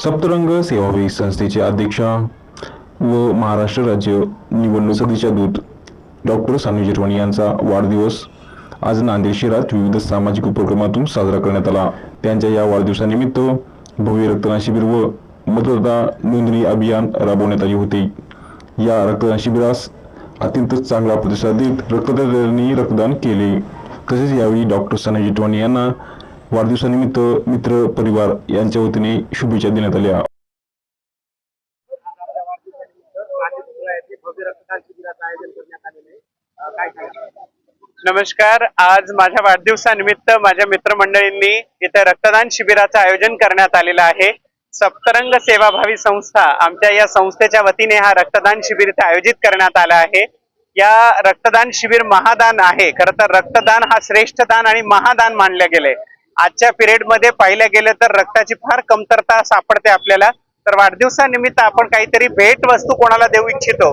सप्तरंग सेवाभावी संस्थेचे अध्यक्षा व महाराष्ट्र राज्य निवडणूक समितीच्या दूत डॉक्टर सानू जिरवाणी यांचा वाढदिवस आज नांदेड शहरात विविध सामाजिक उपक्रमातून साजरा करण्यात आला. त्यांच्या या वाढदिवसानिमित्त भव्य रक्तदान शिबिर व मतदाता नोंदणी अभियान राबवण्यात आले होते. या रक्तदान शिबिरास अत्यंत चांगला प्रतिसाद देत रक्तदात्यांनी रक्तदान केले. तसेच यावेळी डॉक्टर सनय जिटवाणी यांना वाढदिवसानिमित्त मित्र परिवार यांच्या वतीने शुभेच्छा देण्यात आल्या. नमस्कार. आज माझ्या वाढदिवसानिमित्त माझ्या मित्रमंडळींनी इथे रक्तदान शिबिराचं आयोजन करण्यात आलेलं आहे. सप्तरंग सेवाभावी संस्था आमच्या या संस्थेच्या वतीने हा रक्तदान शिबिर इथे आयोजित करण्यात आला आहे. या रक्तदान शिबिर महादान आहे. खरं तर रक्तदान हा श्रेष्ठ दान आणि महादान मानलं गेलंय. आजच्या पिरियडमध्ये पाहिलं गेलं तर रक्ताची फार कमतरता सापडते आपल्याला. तर वाढदिवसानिमित्त आपण काहीतरी भेट वस्तू कोणाला देऊ इच्छितो?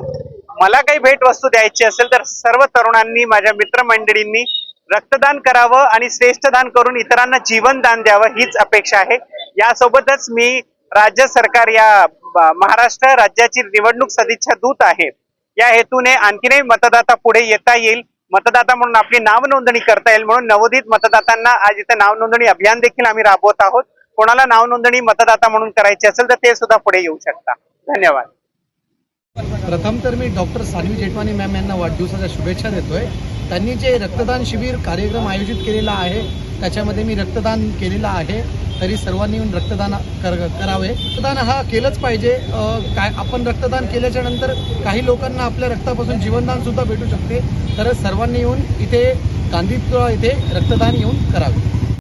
मला काही भेट वस्तू द्यायची असेल तर सर्व तरुणांनी माझ्या मित्रमंडळींनी रक्तदान करावं आणि श्रेष्ठ दान करून इतरांना जीवनदान द्यावं हीच अपेक्षा आहे. यासोबतच मी राज्य सरकार या महाराष्ट्र राज्याची निवडणूक सदिच्छा दूत आहे. या हेतूने आणखीनही मतदाता पुढे येता येईल. मतदाता म्हणून आपली नाव नोंदणी करता येईल म्हणून नवोदित मतदातांना आज इथं नाव नोंदणी अभियान देखील आम्ही राबवत आहोत. कोणाला नाव नोंदणी मतदाता म्हणून करायची असेल तर ते सुद्धा पुढे येऊ शकता. धन्यवाद. प्रथम तर मी डॉक्टर सानवी जेठवानी मॅम यांना वाढदिवसाच्या शुभेच्छा देतोय. त्यांनी जे रक्तदान शिबिर कार्यक्रम आयोजित केलेला आहे त्याच्यामध्ये मी रक्तदान केलेलं आहे. तरी सर्वांनी येऊन रक्तदान कर करावे. रक्तदान हा केलंच पाहिजे. काय आपण रक्तदान केल्याच्यानंतर काही लोकांना आपल्या रक्तापासून जीवनदान सुद्धा भेटू शकते. तर सर्वांनी येऊन इथे गांधी पुतळा इथे रक्तदान येऊन करावे.